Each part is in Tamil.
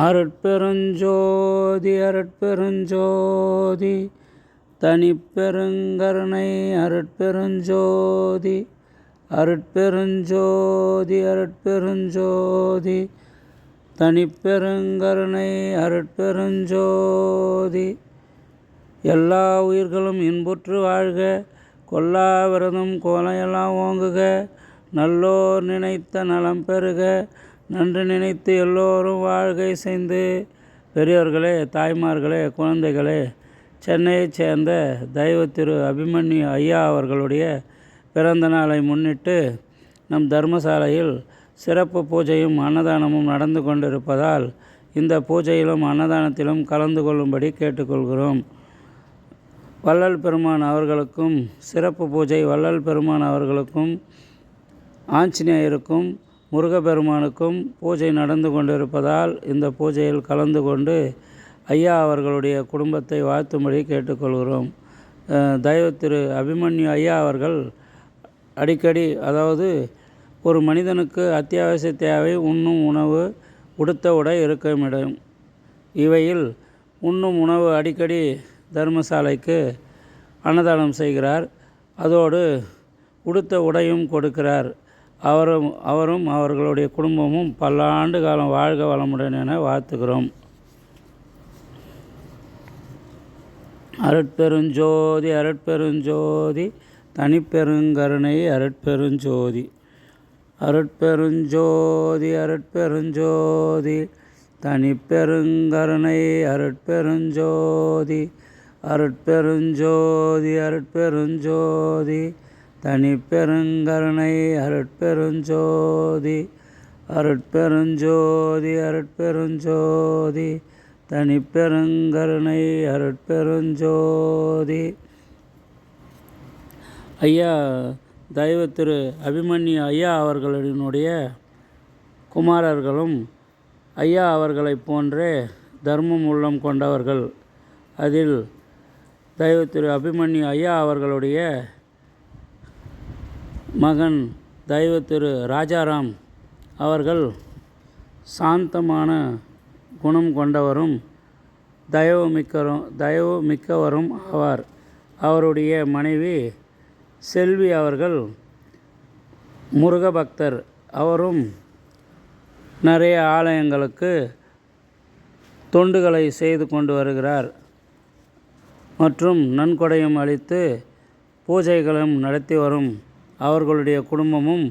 அருட்பெருஞ்சோதி அருட்பெருஞ்சோதி தனிப்பெருங்கருணை அருட்பெருஞ்சோதி அருட்பெருஞ்சோதி அருட்பெருஞ்சோதி தனிப்பெருங்கருணை அருட்பெருஞ்சோதி. எல்லா உயிர்களும் இன்புற்று வாழ்க கொல்லா விரதம் கோலையெல்லாம் ஓங்குக நல்லோர் நினைத்த நலம் பெறுக நன்று நினைத்து எல்லோரும் வாழ்கை செய்து பெரியோர்களே தாய்மார்களே குழந்தைகளே சென்னையைச் சேர்ந்த தெய்வ திரு அபிமன்யு ஐயா அவர்களுடைய பிறந்த நாளை முன்னிட்டு நம் தர்மசாலையில் சிறப்பு பூஜையும் அன்னதானமும் நடந்து கொண்டிருப்பதால் இந்த பூஜையிலும் அன்னதானத்திலும் கலந்து கொள்ளும்படி கேட்டுக்கொள்கிறோம். வள்ளல் பெருமான் அவர்களுக்கும் சிறப்பு பூஜை வள்ளல் பெருமான் அவர்களுக்கும் ஆஞ்சநேயருக்கும் முருகப்பெருமானுக்கும் பூஜை நடந்து கொண்டிருப்பதால் இந்த பூஜையில் கலந்து கொண்டு ஐயா அவர்களுடைய குடும்பத்தை வாழ்த்தும்படி கேட்டுக்கொள்கிறோம். தெய்வ திரு அபிமன்யு ஐயா அவர்கள் அடிக்கடி அதாவது ஒரு மனிதனுக்கு அத்தியாவசிய தேவை உண்ணும் உணவு உடுத்த உடை இருக்குமிடம் இவையில் உண்ணும் உணவு அடிக்கடி தர்மசாலைக்கு அன்னதானம் செய்கிறார். அதோடு உடுத்த உடையும் கொடுக்கிறார். அவரும் அவரும் அவர்களுடைய குடும்பமும் பல்லாண்டு காலம் வாழ்க வளமுடன் என வாழ்த்துகிறோம். அருட்பெருஞ்சோதி அருட்பெருஞ்சோதி தனிப்பெருங்கருணை அருட்பெருஞ்சோதி அருட்பெருஞ்சோதி அருட்பெருஞ்சோதி தனிப்பெருங்கருணை அருட்பெருஞ்சோதி அருட்பெருஞ்சோதி அருட்பெருஞ்சோதி தனிப்பெருங்கருணை அருட்பெருஞ்சோதி அருட்பெருஞ்சோதி அருட்பெருஞ்சோதி தனிப்பெருங்கருணை அருட்பெருஞ்சோதி. ஐயா தெய்வ திரு அபிமன்யு ஐயா அவர்களினுடைய குமாரர்களும் ஐயா அவர்களைப் போன்றே தர்மம் உள்ளம் கொண்டவர்கள். அதில் தெய்வ திரு அபிமன்யு ஐயா அவர்களுடைய மகன் தெய்வ திரு ராஜாராம் அவர்கள் சாந்தமான குணம் கொண்டவரும் தயவு மிக்கரும் தயவு மிக்கவரும் ஆவார். அவருடைய மனைவி செல்வி அவர்கள் முருக பக்தர் அவரும் நிறைய ஆலயங்களுக்கு தொண்டுகளை செய்து கொண்டு வருகிறார். மற்றும் நன்கொடையும் அளித்து பூஜைகளும் நடத்தி வரும். அவர்களுடைய குடும்பமும்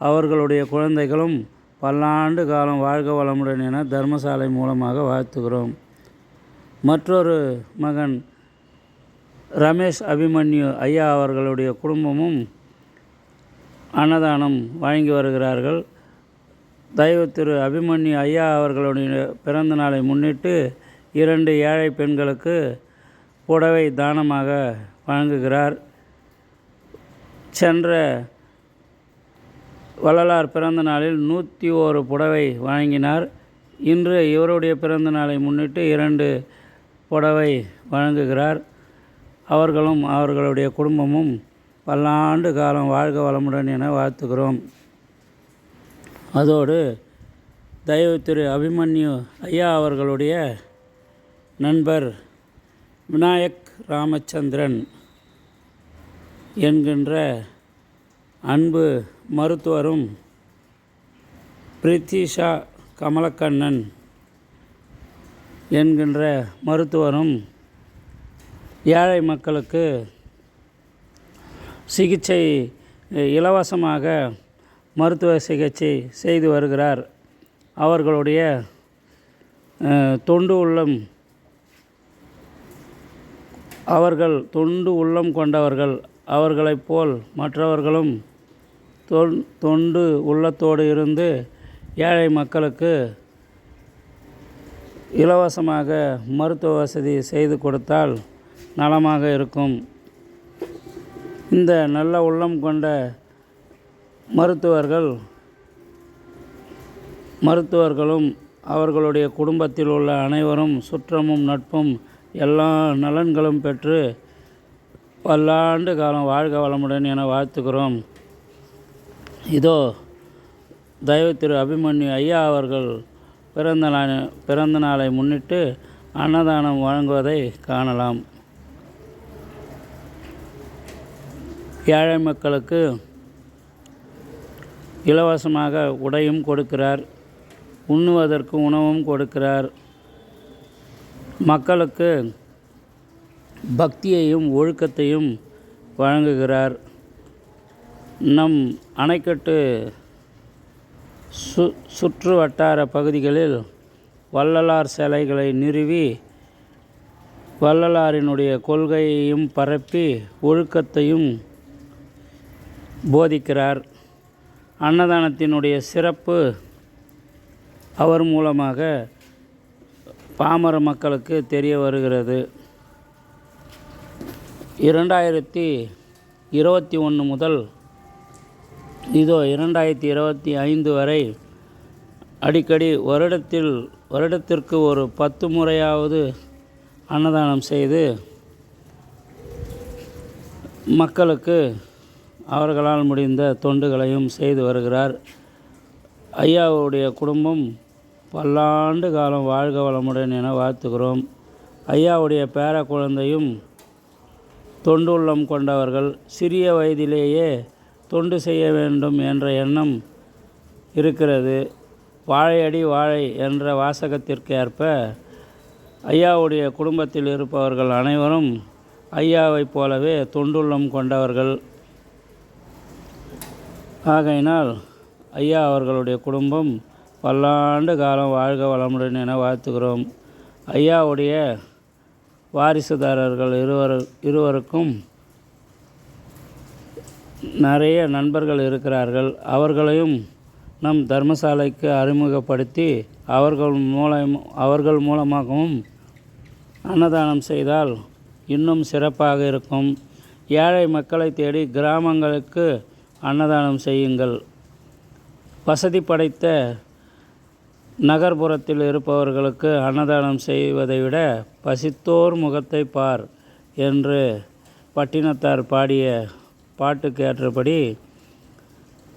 அவர்களுடைய குழந்தைகளும் பல்லாண்டு காலம் வாழ்க வளமுடன் என தர்மசாலை மூலமாக வாழ்த்துகிறோம். மற்றொரு மகன் ரமேஷ் அபிமன்யு ஐயா அவர்களுடைய குடும்பமும் அன்னதானம் வழங்கி வருகிறார்கள். தெய்வ திரு அபிமன்யு ஐயா அவர்களுடைய பிறந்த நாளை முன்னிட்டு இரண்டு ஏழை பெண்களுக்கு புடவை தானமாக வழங்குகிறார். சென்ற வள்ளலார் பிறந்த நாளில் நூற்றி ஓரு புடவை வழங்கினார். இன்று இவருடைய பிறந்த நாளை முன்னிட்டு இரண்டு புடவை வழங்குகிறார். அவர்களும் அவர்களுடைய குடும்பமும் பல்லாண்டு காலம் வாழ்க வளமுடன் என வாழ்த்துகிறோம். அதோடு தயவு திரு அபிமன்யு ஐயா அவர்களுடைய நண்பர் விநாயக் ராமச்சந்திரன் என்கின்ற அன்பு மருத்துவரும் பிரித்திஷா கமலக்கண்ணன் என்கின்ற மருத்துவரும் ஏழை மக்களுக்கு சிகிச்சை இலவசமாக மருத்துவ சிகிச்சை செய்து வருகிறார். அவர்களுடைய தொண்டு உள்ளம் அவர்கள் தொண்டு உள்ளம் கொண்டவர்கள் அவர்களைப் போல் மற்றவர்களும் தொண்டு உள்ளத்தோடு இருந்து ஏழை மக்களுக்கு இலவசமாக மருத்துவ வசதி செய்து கொடுத்தால் நலமாக இருக்கும். இந்த நல்ல உள்ளம் கொண்ட மருத்துவர்கள் மருத்துவர்களும் அவர்களுடைய குடும்பத்தில் உள்ள அனைவரும் சுற்றமும் நட்பும் எல்லா நலன்களும் பெற்று பல்லாண்டு காலம் வாழ்க வளமுடன் என வாழ்த்துக்கிறோம் இதோ தயவு திரு அபிமன்யு ஐயா அவர்கள் பிறந்த நாள் பிறந்த நாளை முன்னிட்டு அன்னதானம் வழங்குவதை காணலாம். ஏழை மக்களுக்கு இலவசமாக உடையும் கொடுக்கிறார். உண்ணுவதற்கு உணவும் கொடுக்கிறார். மக்களுக்கு பக்தியையும் ஒழுக்கத்தையும் வழங்குகிறார். நம் அணைக்கட்டு சு சுற்று வட்டார பகுதிகளில் வள்ளலார் சிலைகளை நிறுவி வள்ளலாரினுடைய கொள்கையையும் பரப்பி ஒழுக்கத்தையும் போதிக்கிறார். அன்னதானத்தினுடைய சிறப்பு அவர் மூலமாக பாமர மக்களுக்கு தெரிய வருகிறது. இரண்டாயிரத்தி இருபத்தி ஒன்று முதல் இதோ இரண்டாயிரத்தி இருபத்தி ஐந்து வரை அடிக்கடி வருடத்தில் வருடத்திற்கு ஒரு பத்து முறையாவது அன்னதானம் செய்து மக்களுக்கு அவர்களால் முடிந்த தொண்டுகளையும் செய்து வருகிறார். ஐயாவுடைய குடும்பம் பல்லாண்டு காலம் வாழ்க வளமுடன் என வாழ்த்துகிறோம். ஐயாவுடைய பேர குழந்தையும் தொண்டுள்ளம் கொண்டவர்கள் சிறிய வயதிலேயே தொண்டு செய்ய வேண்டும் என்ற எண்ணம் இருக்கிறது. வாழையடி வாழை என்ற வாசகத்திற்கு ஏற்ப ஐயாவுடைய குடும்பத்தில் இருப்பவர்கள் அனைவரும் ஐயாவைப் போலவே தொண்டுள்ளம் கொண்டவர்கள். ஆகையினால் ஐயா அவர்களுடைய குடும்பம் பல்லாண்டு காலம் வாழ்க வளமுடன் என வாழ்த்துகிறோம். ஐயாவுடைய வாரிசுதாரர்கள் இருவர் இருவருக்கும் நிறைய நண்பர்கள் இருக்கிறார்கள். அவர்களையும் நம் தர்மசாலைக்கு அறிமுகப்படுத்தி அவர்கள் மூலம் அவர்கள் மூலமாகவும் அன்னதானம் செய்தால் இன்னும் சிறப்பாக இருக்கும். ஏழை மக்களை தேடி கிராமங்களுக்கு அன்னதானம் செய்யுங்கள். வசதி படைத்த நகர்ப்புறத்தில் இருப்பவர்களுக்கு அன்னதானம் செய்வதை விட பசித்தோர் முகத்தை பார் என்று பட்டினத்தார் பாடிய பாட்டுக்கு ஏற்றபடி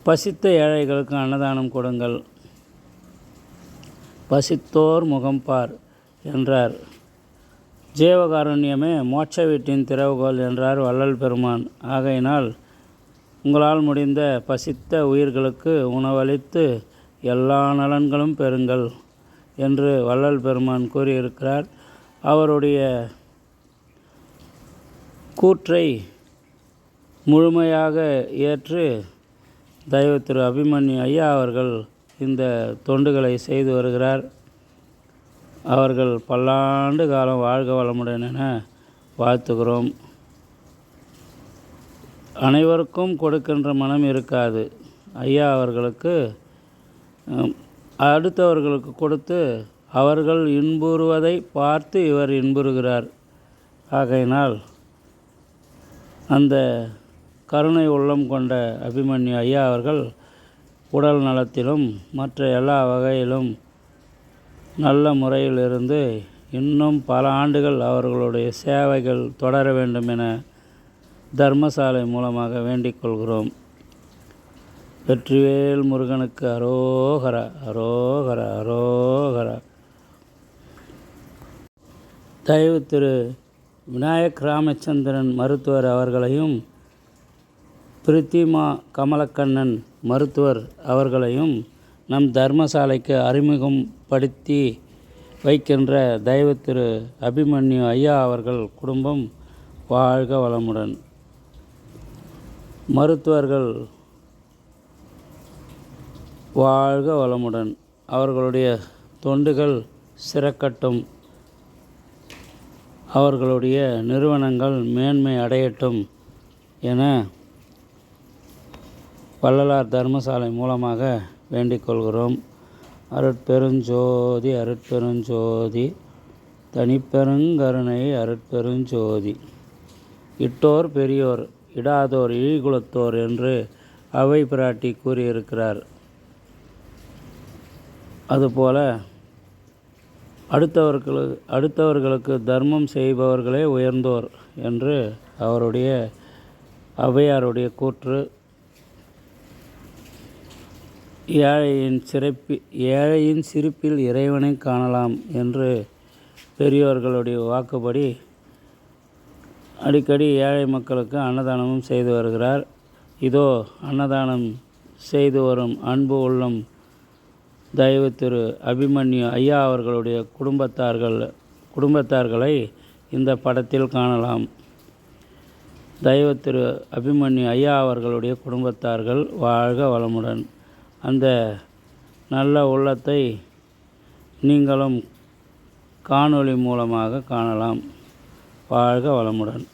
பசித்த ஏழைகளுக்கு அன்னதானம் கொடுங்கள். பசித்தோர் முகம் பார் என்றார். ஜீவகாருண்யமே மோட்ச வீட்டின் திறவுகோல் என்றார் வள்ளல் பெருமான். ஆகையினால் உங்களால் முடிந்த பசித்த உயிர்களுக்கு உணவளித்து எல்லா நலன்களும் பெறுங்கள் என்று வள்ளல் பெருமான் கூறியிருக்கிறார். அவருடைய கூற்றை முழுமையாக ஏற்று தயவு திரு அபிமன்யு ஐயா அவர்கள் இந்த தொண்டுகளை செய்து வருகிறார். அவர்கள் பல்லாண்டு காலம் வாழ்க வளமுடன் என வாழ்த்துகிறோம். அனைவருக்கும் கொடுக்கின்ற மனம் இருக்காது. ஐயா அவர்களுக்கு அடுத்தவர்களுக்கு கொடுத்து அவர்கள் இன்புறுவதை பார்த்து இவர் இன்புறுகிறார். ஆகையினால் அந்த கருணை உள்ளம் கொண்ட அபிமன்யு ஐயா அவர்கள் உடல் நலத்திலும் மற்ற எல்லா வகையிலும் நல்ல முறையிலிருந்து இன்னும் பல ஆண்டுகள் அவர்களுடைய சேவைகள் தொடர வேண்டும் என தர்மசாலை மூலமாக வேண்டிக் கொள்கிறோம். வெற்றிவேல் முருகனுக்கு அரோகர அரோகர அரோகர. தயவு திரு விநாயக் ராமச்சந்திரன் மருத்துவர் அவர்களையும் பிரித்திமா கமலக்கண்ணன் மருத்துவர் அவர்களையும் நம் தர்மசாலைக்கு அறிமுகப்படுத்தி வைக்கின்ற தெய்வ திரு அபிமன்யு ஐயா அவர்கள் குடும்பம் வாழ்க வளமுடன். மருத்துவர்கள் வாழ்க வளமுடன். அவர்களுடைய தொண்டுகள் சிறக்கட்டும். அவர்களுடைய நிறுவனங்கள் மேன்மை அடையட்டும் என வள்ளலார் தர்மசாலை மூலமாக வேண்டிக் கொள்கிறோம். அருட்பெருஞ்சோதி அருட்பெருஞ்சோதி தனிப்பெருங்கருணை அருட்பெருஞ்சோதி. இட்டோர் பெரியோர் இடாதோர் இழிகுலத்தோர் என்று அவை பிராட்டி கூறியிருக்கிறார். அதுபோல அடுத்தவர்களுக்கு அடுத்தவர்களுக்கு தர்மம் செய்பவர்களே உயர்ந்தோர் என்று அவருடைய ஔவையாருடைய கூற்று. ஏழையின் சிறப்பி ஏழையின் சிரிப்பில் இறைவனை காணலாம் என்று பெரியோர்களுடைய வாக்குப்படி அடிக்கடி ஏழை மக்களுக்கு அன்னதானமும் செய்து வருகிறார். இதோ அன்னதானம் செய்து வரும் அன்பு உள்ளம் தயவு திரு அபிமன்யு ஐயா அவர்களுடைய குடும்பத்தார்கள் குடும்பத்தார்களை இந்த படத்தில் காணலாம். தயவு திரு அபிமன்யு ஐயா அவர்களுடைய குடும்பத்தார்கள் வாழ்க வளமுடன். அந்த நல்ல உள்ளத்தை நீங்களும் காணொளி மூலமாக காணலாம். வாழ்க வளமுடன்.